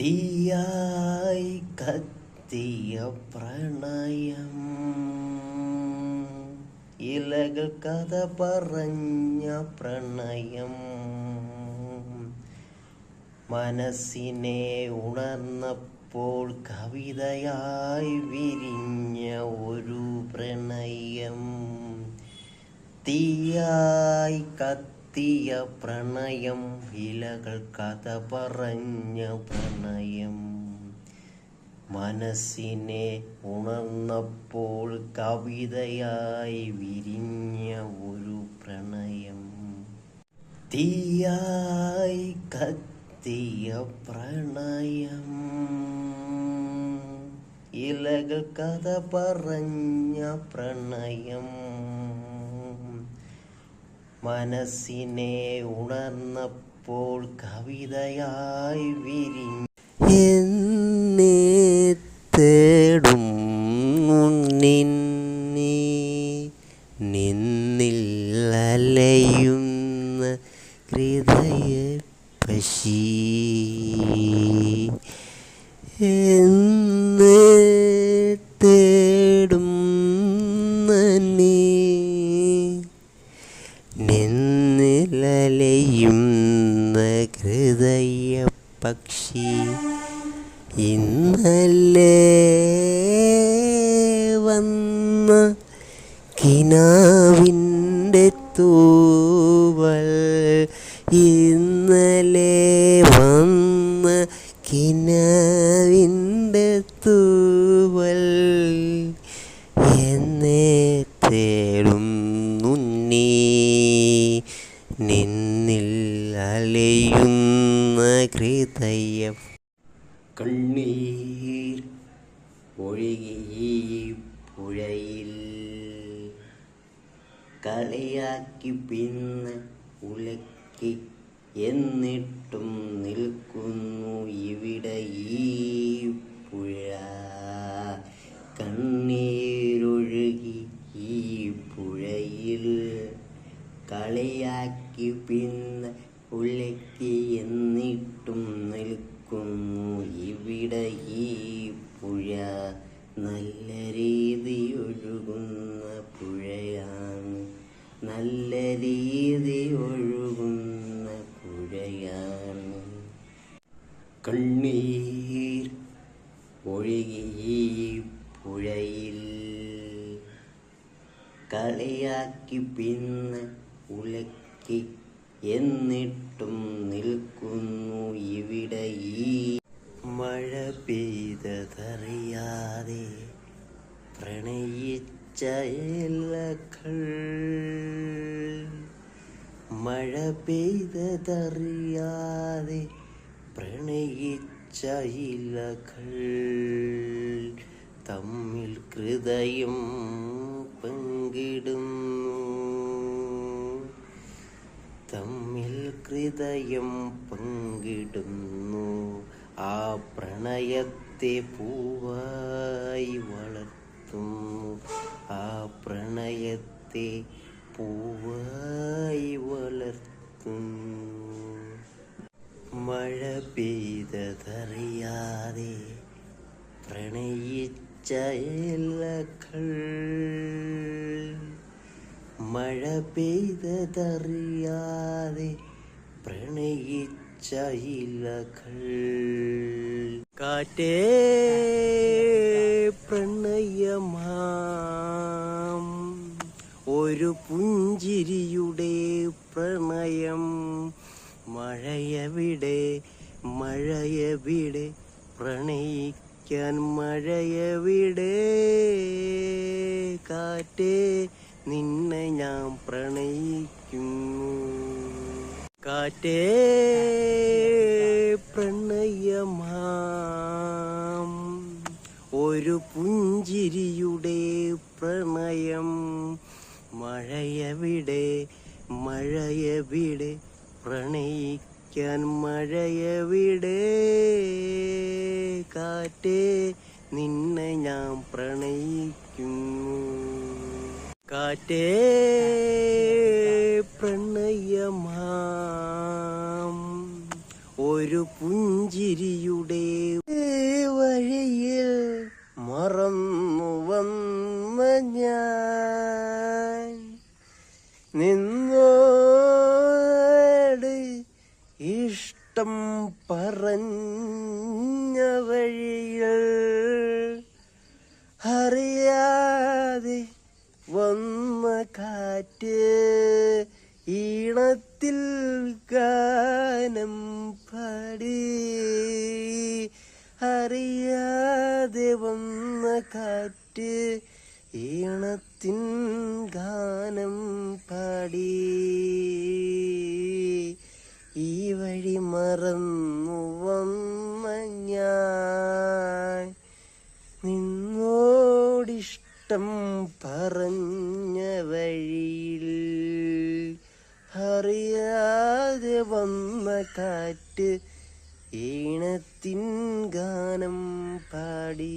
തീയായി കത്തിയ പ്രണയം. ഇലകൾ കഥ പറഞ്ഞ പ്രണയം. മനസ്സിനെ ഉണർന്നപ്പോൾ കവിതയായി വിരിഞ്ഞ ഒരു പ്രണയം. തീയായി കത്തിയ പ്രണയം ഇലകൾ കഥ പറഞ്ഞ പ്രണയം. മനസ്സിനെ ഉണർന്നപ്പോൾ കവിതയായി വിരിഞ്ഞ ഒരു പ്രണയം. തീയായി കത്തിയ പ്രണയം. ഇലകൾ കഥ പറഞ്ഞ പ്രണയം. മനസ്സിനെ ഉണർന്നപ്പോൾ കവിതയായി വിരിഞ്ഞു എന്നേ തേടും നിന്നി ഹൃദയ പശി എന്നേ തേടും നീ നിന്നിലലയുന്ന ഹൃദയ പക്ഷി ഇന്നല്ലേ വന്ന കിനാവിന്റെ തൂവൽ. ഇന്നലെ വന്ന കിനാവിന്റെ തൂവൽ. എന്നെ തേടുന്നു നീ. നിന്നിൽ അലയുന്ന ഹൃദയം കണ്ണീർ ഒഴുകി പുഴയിൽ കളിയാക്കി പിന്നെ ഉലക്കി എന്നിട്ടും നിൽക്കുന്നു ഇവിടെ ഈ എന്നിട്ടും നിൽക്കുന്നു. ഇവിടെ ഈ പുഴ നല്ല രീതി ഒഴുകുന്ന പുഴയാണ്. നല്ല രീതി ഒഴുകുന്ന പുഴയാണ്. കണ്ണീർ ഒഴുകി ഈ പുഴയിൽ കളിയാക്കി പിന്നെ ഉലക്കി എന്നിട്ടും നിൽക്കുന്നു ഇവിടെ ഈ മഴ പെയ്തതറിയാതെ പ്രണയിച്ച ഇലകൾ. മഴ പെയ്തതറിയാതെ പ്രണയിച്ച ഇലകൾ. തമ്മിൽ ഹൃദയം പങ്കിടുന്നു തമ്മിൽ ഹൃദയം പങ്കിടുന്നു. ആ പ്രണയത്തെ പൂവായി വളർത്തുന്നു. ആ പ്രണയത്തെ പൂവായി വളർത്തുന്നു. മഴ പെയ്തതറിയാതെ പ്രണയിച്ച ഇലകൾ മഴ പെയ്തതറിയാതെ പ്രണയിച്ച കാറ്റേ പ്രണയമാം. ഒരു പുഞ്ചിരിയുടെ പ്രണയം. മഴയവിടെ മഴയവിടെ പ്രണയിക്കാൻ മഴയവിടെ. കാറ്റേ നിന്നെ ഞാൻ പ്രണയിക്കുന്നു. കാറ്റേ പ്രണയമാം. ഒരു പുഞ്ചിരിയുടെ പ്രണയം. മഴയവിടെ മഴയവിടെ. പ്രണയിക്കാൻ മഴയവിടെ. കാറ്റേ നിന്നെ ഞാൻ പ്രണയിക്കുന്നു. കാറ്റേ പ്രണയമാം. ഒരു പുഞ്ചിരിയുടെ വഴിയിൽ മറന്നു വന്ന ഞാൻ. നിന്നോട് ഇഷ്ടം പറഞ്ഞ വഴിയിൽ അറിയാതെ വന്ന കാറ്റ് ഈണത്തിൽ ഗാനം പാടി. അറിയാതെ വന്ന കാറ്റ് ഈണത്തിൻ ഗാനം പാടി. ഈ വഴി മറന്നു വന്ന ഞാൻ നിന്നോടിഷ്ടം പറഞ്ഞ അറിയാതെ വന്ന കാറ്റ് ഈണത്തിൻ ഗാനം പാടി.